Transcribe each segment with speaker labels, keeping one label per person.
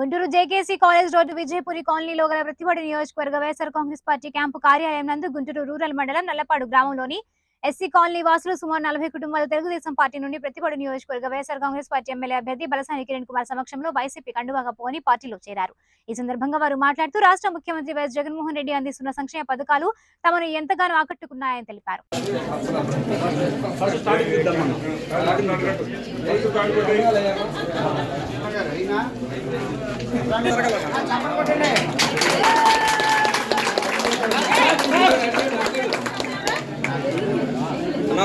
Speaker 1: Guntur JKC college road Vijayapuri కాలనీలో గల ప్రతిపాడు నియోజకవర్గ వైఎస్ఆర్ కాంగ్రెస్ పార్టీ క్యాంపు కార్యాలయం నందు గుంటూరు రూరల్ మండలం నల్లపాడు గ్రామంలోని ఎస్సీ కాలనీ వాసులు సుమారు నలభై కుటుంబాలు తెలుగుదేశం పార్టీ నుండి ప్రతిపడు నియోజకవర్గ వైఎస్ఆర్ కాంగ్రెస్ పార్టీ ఎమ్మెల్యే అభ్యర్థి బలసాని కిరణ్ కుమార్ సమక్షంలో వైసీపీ కండువా కప్పుకొని పార్టీలో చేరారు. ఈ సందర్భంగా వారు మాట్లాడుతూ రాష్ట్ర ముఖ్యమంత్రి వైఎస్ జగన్మోహన్ రెడ్డి అందిస్తున్న సంక్షేమ పథకాలు తమను ఎంతగానో ఆకట్టుకున్నాయని తెలిపారు.
Speaker 2: అన్న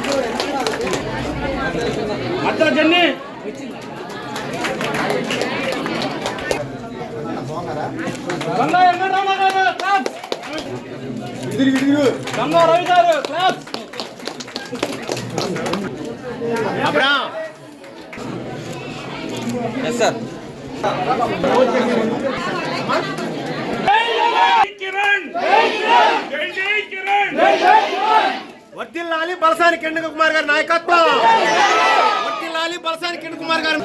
Speaker 3: అది అది ఎందుకు నేను చెప్తున్నది బాగున్నారా ఇదిరి ఇదిరి
Speaker 2: ఎస్ సార్
Speaker 4: కిరణ్
Speaker 3: వర్తిల్లాలి బలసాని కిరణ్ కుమార్ గారి నాయకత్వం. వర్తిల్లాలి బలసాని కిరణ్ కుమార్ గారు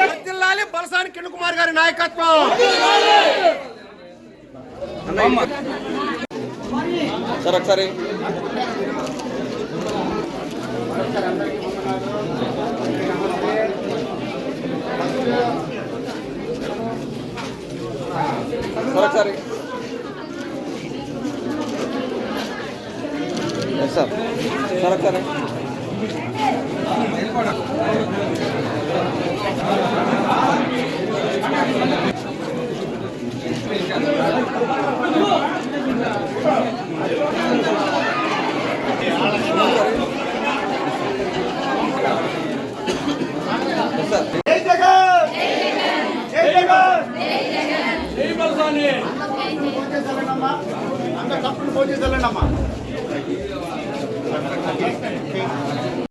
Speaker 3: వర్తిల్లాలి బలసాని కిరణ్ కుమార్ గారి నాయకత్వం.
Speaker 2: సార్ ఒకసారి. సార్ ఒకసారి ఎస్ సార్ సార్ ఒకసారి ఎస్
Speaker 3: కంపెనీ ఫోన్ చేసి వెళ్ళండి అమ్మా